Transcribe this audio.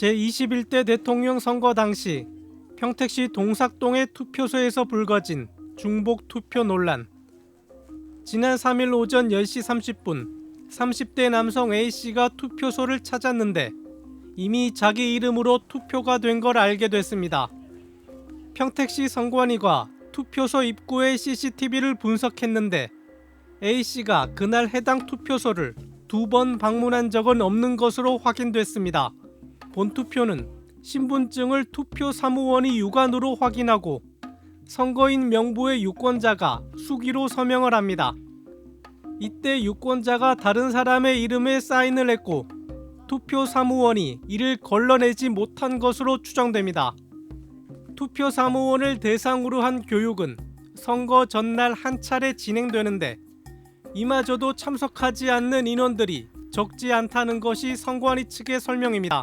제21대 대통령 선거 당시 평택시 동삭동의 투표소에서 불거진 중복 투표 논란. 지난 3일 오전 10시 30분 30대 남성 A씨가 투표소를 찾았는데 이미 자기 이름으로 투표가 된 걸 알게 됐습니다. 평택시 선관위가 투표소 입구의 CCTV를 분석했는데 A씨가 그날 해당 투표소를 두 번 방문한 적은 없는 것으로 확인됐습니다. 본투표는 신분증을 투표 사무원이 유관으로 확인하고 선거인 명부의 유권자가 수기로 서명을 합니다. 이때 유권자가 다른 사람의 이름에 사인을 했고 투표 사무원이 이를 걸러내지 못한 것으로 추정됩니다. 투표 사무원을 대상으로 한 교육은 선거 전날 한 차례 진행되는데 이마저도 참석하지 않는 인원들이 적지 않다는 것이 선관위 측의 설명입니다.